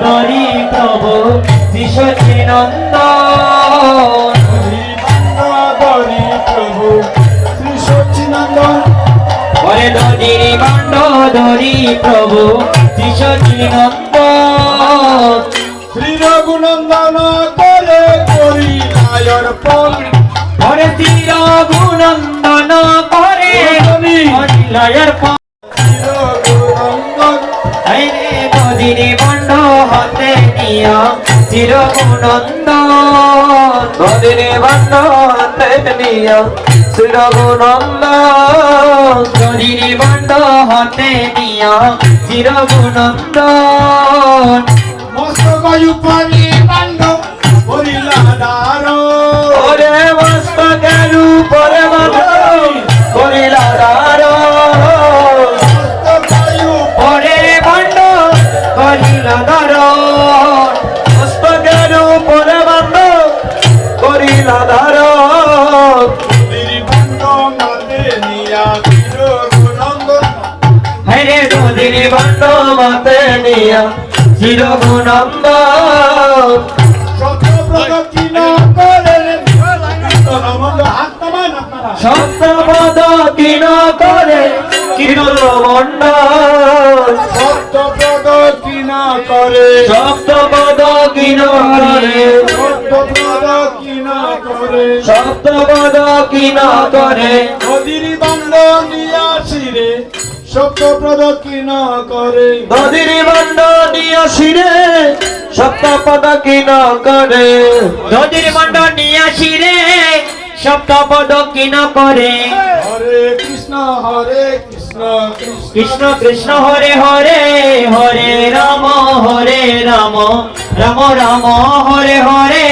ধরি প্রভু যিশু চিনন্দ ধরি প্রভু শ্রী সচিনন্দ পরে ধরি বাণ্ড ধরি প্রভু যিশু চিনন্দ শ্রী রঘুনন্দন করে করি মায়ের ফল পরে শ্রী রঘুনন্দন করে করি মায়ের ফল শ্রী হতে নিয় চির গুণন্দ নদিনী বন্ধ হতে নিয় চির গুণন্দ বন্ধ হতে নিয় চির গুণন্দ হরে হ্যাঁ নদীর ভাণ্ড মাতে নিয়া চির গুণন্দ সপ্তপদ কিন করে কিরণ মন্ডল সপ্তপদ কিন করে। সপ্তপদ কিন সপ্তপদ কিন করে। নদীর বান্ড নিয়া শিরে সত্যপ্রদ কি করে। নদীর বন্ড নিয়া শিরে সপ্তপদ কিন করে। নদীর বান্ড নিয়া শিরে সপ্তপদ কিন করে। হরে কৃষ্ণ হরে কৃষ্ণ। কৃষ্ণ কৃষ্ণ হরে হরে হরে রাম হরে রাম। রাম রাম হরে হরে।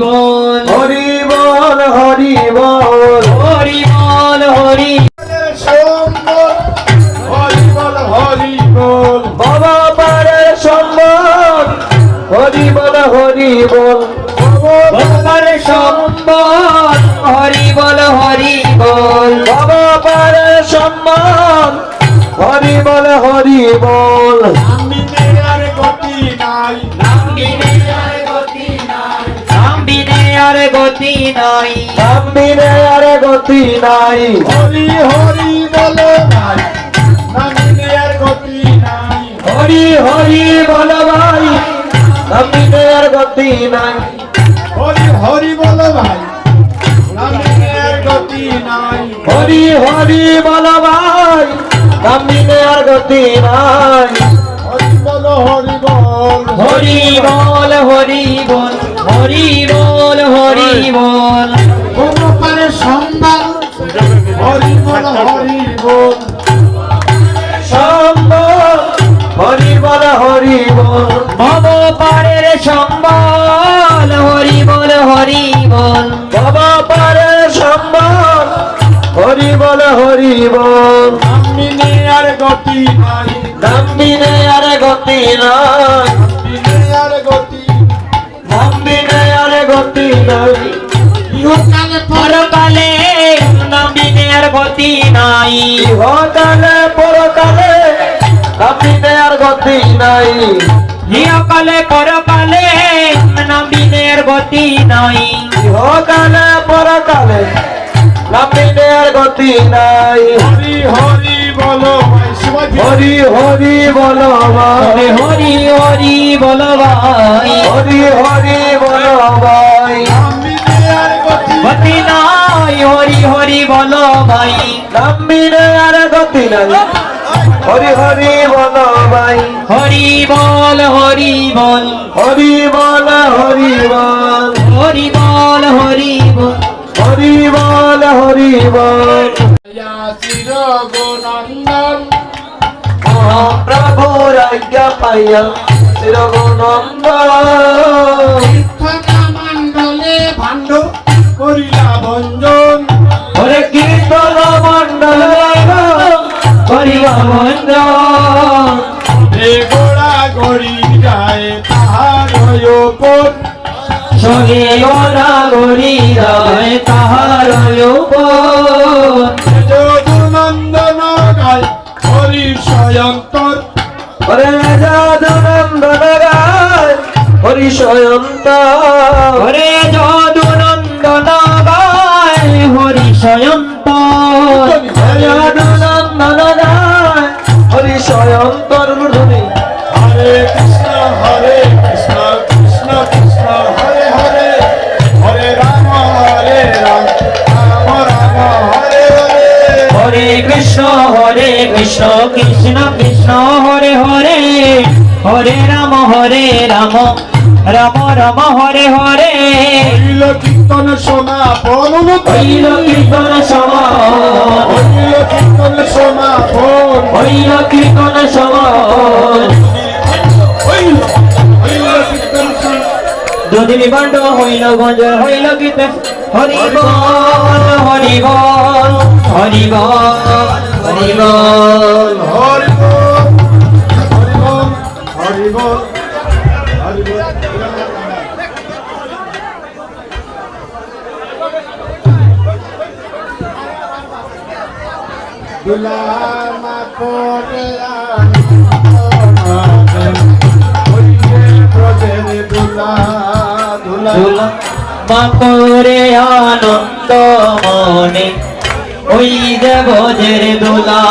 বল হরি বল হরি বল হরি। বল হরি হরি বল হরি বল বাবা পারে সম্মান হরি বল হরি বল ভগবান সম্বল হরি বল হরি বল বাবা সম্মান হরি বল হরি বল আমি আর গতি নাই। নাম আর গতি নাই। নামিনে আর গতি নাই। হরি হরি বলে নাই নামিনে আর গতি নাই। হরি হরি বল ভাই নামিনে আর গতি নাই। হরি হরি বলে ভাই নামিনে আর গতি নাই। হরি হরি বল ভাই নামিনে আর গতি নাই। হরি বল হরি বল। হরি বল হরি বল হরি হরি বল হরি বল সম্বল হরি বল হরি বল ভব পারের সম্বল হরি বল হরি বল বাবা পারে সম্বল হরি বল হরি বল নামিনে আর গতি নাই। নামিনে আর গতি নাই। নামিনে আর গতি নামিনে আর গতি নাই। ইহকালে পরকালে নাম বিনে আর গতি নাই। ইহকালে পরকালে নামিনে আর গতি নাই। ইহকালে পরকালে নাম বিনে আর গতি নাই। ইহকালে পরকালে নামিনে আর গতি নাই। হরি হরি বলো হরি হরি বল হরে হরি হরি বল ভাই। হরি হরি বল হরি বল ভাই। হরি বল হরি বল। হরি বল হরি বল। হরি বল হরি বল। হরি বল হরি বল। চির গোনন্দন প্রভুর আজ্ঞা পাইয়া চিরগনন্দ থাকা মণ্ডলে ভাণ্ড যায় তাহার ওপর সঙ্গেও না গরি রায় তাহার যদুনন্দন গায় হরি স্বয়ন্তর। হরে যাদনন্দন গায় হরি স্বয়ন্ত ওরে যদু কৃষ্ণ কৃষ্ণ কৃষ্ণ হরে হরে। হরে রাম হরে রাম। রাম রাম হরে হরে। হইল কীর্তন হইল কীর্তন হইল কীর্তন সমাপন। হইল কীর্তন সমান হইল কীর্তন সমাপন। যদি নিবন্ধ হইল গঞ্জ হইল গীত। হরি বল হরি হরিবল হরিবল হরিবল হরিবল হরিবল দুলামা করলাম দুলা মা করে আনন্দ মনে ওই দেবজের দোলা।